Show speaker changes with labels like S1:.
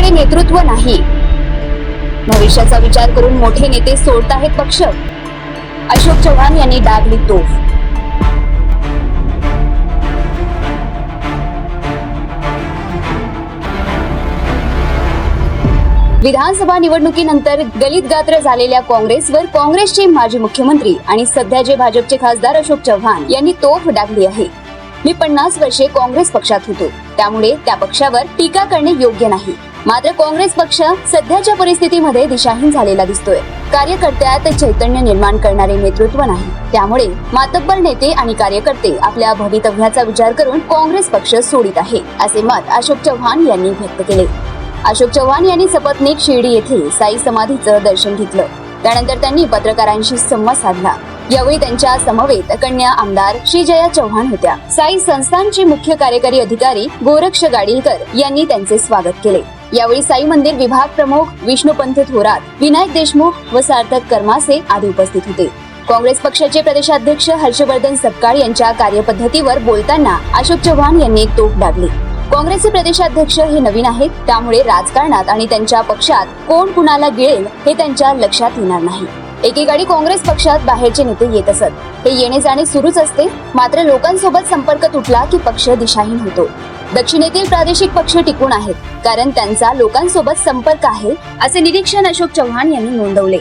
S1: त्यांच्याकडे नेतृत्व नाही. भविष्याचा विचार करून मोठे नेते सोडत आहेत पक्ष. अशोक चव्हाण यांनी डागली तोफ. विधानसभा निवडणुकीनंतर गलित गात्र झालेल्या काँग्रेसवर काँग्रेसचे माजी मुख्यमंत्री आणि सध्याचे भाजपचे खासदार अशोक चव्हाण यांनी तोफ डागली आहे. मी पन्नास वर्षे काँग्रेस पक्षात होतो. त्यामुळे त्या पक्षावर टीका करणे योग्य नाही. मात्र काँग्रेस पक्ष सध्याच्या परिस्थितीमध्ये दिशाहीन झालेला दिसतोय. कार्यकर्त्यात चैतन्य निर्माण करणारे नेतृत्व नाही. त्यामुळे मातब्बर नेते आणि कार्यकर्ते आपल्या भवितव्याचा विचार करून काँग्रेस पक्ष सोडित आहे असे मत अशोक चव्हाण यांनी व्यक्त केले. अशोक चव्हाण यांनी सपत्नीक शिर्डी येथे साई समाधीचं दर्शन घेतलं. त्यानंतर त्यांनी पत्रकारांशी संवाद साधला. यावेळी त्यांच्या समवेत कन्या आमदार श्रीजया चव्हाण होत्या. साई संस्थानचे मुख्य कार्यकारी अधिकारी गोरक्ष गाडीलकर यांनी त्यांचे स्वागत केले. यावेळी साई मंदिर विभाग प्रमुख विष्णुपंत थोरात विनायक देशमुख व सार्थक कर्मासे आदी उपस्थित होते. काँग्रेस पक्षाचे प्रदेशाध्यक्ष हर्षवर्धन सपकाळ यांच्या कार्यपद्धतीवर बोलताना अशोक चव्हाण यांनी तोफ डागली. काँग्रेसचे प्रदेशाध्यक्ष हे नवीन आहेत त्यामुळे राजकारणात आणि त्यांच्या पक्षात कोण कुणाला गिळेल हे त्यांच्या लक्षात येणार नाही. एकेकाळी काँग्रेस पक्षात बाहेरचे नेते येत असत. हे येणे जाणे सुरूच असते मात्र लोकांसोबत संपर्क तुटला की पक्ष दिशाहीन होतो. दक्षिणेतील प्रादेशिक पक्ष टिकून आहेत कारण त्यांचा लोकांसोबत संपर्क आहे असे निरीक्षण अशोक चव्हाण यांनी नोंदवले.